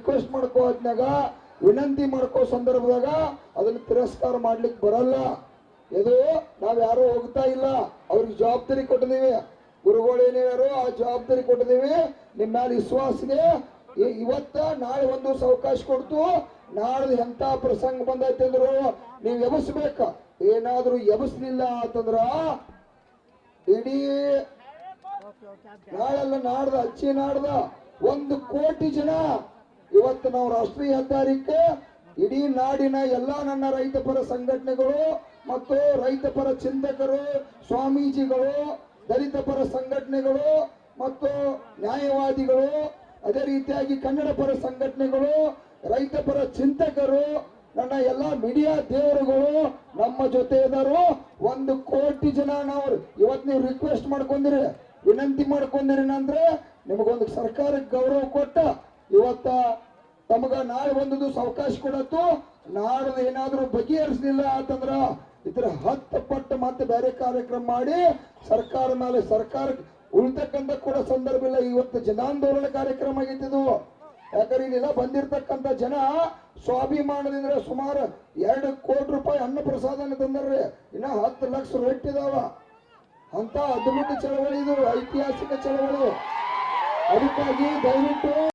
Request ಮಾಡ್ಕೋ ಹೊತ್ನ್ಯಾಗ ವಿನಂತಿ ಮಾಡ್ಕೋ ಸಂದರ್ಭದಾಗ ಅದನ್ನ ತಿರಸ್ಕಾರ ಮಾಡ್ಲಿಕ್ಕೆ ಬರಲ್ಲ. ಇದು ನಾವು ಯಾರು ಹೋಗ್ತಾ ಇಲ್ಲ. ಅವ್ರಿಗೆ ಜವಾಬ್ದಾರಿ ಕೊಟ್ಟಿದೀವಿ. ಗುರುಗಳು ಏನೇವ್ಯಾರು ಆ ಜವಾಬ್ದಾರಿ ಕೊಟ್ಟಿದೀವಿ. ನಿಮ್ಮ ಮೇಲೆ ವಿಶ್ವಾಸಗೆ ಇ- ಇವತ್ತ ನಾಳೆ ಒಂದು ದಿವಸ ಅವಕಾಶ ಕೊಡ್ತು. ನಾಳೆ ಎಂತ ಪ್ರಸಂಗ ಬಂದೈತೆ ಅಂದ್ರು ನೀವು ಎಬಸ್ಬೇಕ. ಏನಾದರೂ ಎಬಸ್ಲಿಲ್ಲ ಅಂತಂದ್ರ ಇಡೀ ನಾಳೆಲ್ಲ ನಾಡ್ದ, ಅಚ್ಚಿ ನಾಡ್ದ, ಒಂದು ಕೋಟಿ ಜನ ಇವತ್ತು ನಾವು ರಾಷ್ಟ್ರೀಯ ಹೆದ್ದಾರಿಕ್ಕೆ ಇಡೀ ನಾಡಿನ ಎಲ್ಲಾ ನನ್ನ ರೈತ ಪರ ಸಂಘಟನೆಗಳು ಮತ್ತು ರೈತ ಪರ ಚಿಂತಕರು, ಸ್ವಾಮೀಜಿಗಳು, ದಲಿತ ಪರ ಸಂಘಟನೆಗಳು ಮತ್ತು ನ್ಯಾಯವಾದಿಗಳು, ಅದೇ ರೀತಿಯಾಗಿ ಕನ್ನಡ ಪರ ಸಂಘಟನೆಗಳು, ರೈತ ಪರ ಚಿಂತಕರು, ನನ್ನ ಎಲ್ಲ ಮೀಡಿಯಾ ದೇವರುಗಳು, ನಮ್ಮ ಜೊತೆ ಇದಾರು ಒಂದು ಕೋಟಿ ಜನ ನಾವು ಇವತ್ತು ನೀವು ರಿಕ್ವೆಸ್ಟ್ ಮಾಡ್ಕೊಂಡಿರಿ, ವಿನಂತಿ ಮಾಡ್ಕೊಂಡಿರಿ ಅಂದ್ರೆ ನಿಮಗೊಂದು ಸರ್ಕಾರಕ್ಕೆ ಗೌರವ ಕೊಟ್ಟ ಇವತ್ತ ತಮಗ ನಾಳೆ ಒಂದು ಅವಕಾಶ ಕೊಡತ್ತು ನಾಳೆ ಏನಾದರೂ ಬಗೆಹರಿಸಲಿಲ್ಲ ಅಂತಂದ್ರ ಇದ್ರ ಹತ್ತು ಪಟ್ಟು ಮತ್ತೆ ಬೇರೆ ಕಾರ್ಯಕ್ರಮ ಮಾಡಿ ಸರ್ಕಾರ ಮೇಲೆ ಸರ್ಕಾರ ಉಳಿತಕ್ಕಂತ ಕೂಡ ಸಂದರ್ಭ ಇಲ್ಲ. ಇವತ್ತು ಜನಾಂದೋಲನ ಕಾರ್ಯಕ್ರಮ ಆಗಿತ್ತು ಯಾಕಂದ್ರೆ ಇಲ್ಲೆಲ್ಲ ಬಂದಿರ್ತಕ್ಕಂಥ ಜನ ಸ್ವಾಭಿಮಾನದಿಂದ ಸುಮಾರು ಎರಡು ಕೋಟಿ ರೂಪಾಯಿ ಅನ್ನ ಪ್ರಸಾದನ ತಂದಾರ್ರಿ. ಇನ್ನ ಹತ್ತು ಲಕ್ಷ ರೊಟ್ಟಿದಾವ ಅಂತ ಅದ್ಭುತ ಚಳವಳಿ ಇದು, ಐತಿಹಾಸಿಕ ಚಳವಳಿ. ಅದಕ್ಕಾಗಿ ದಯವಿಟ್ಟು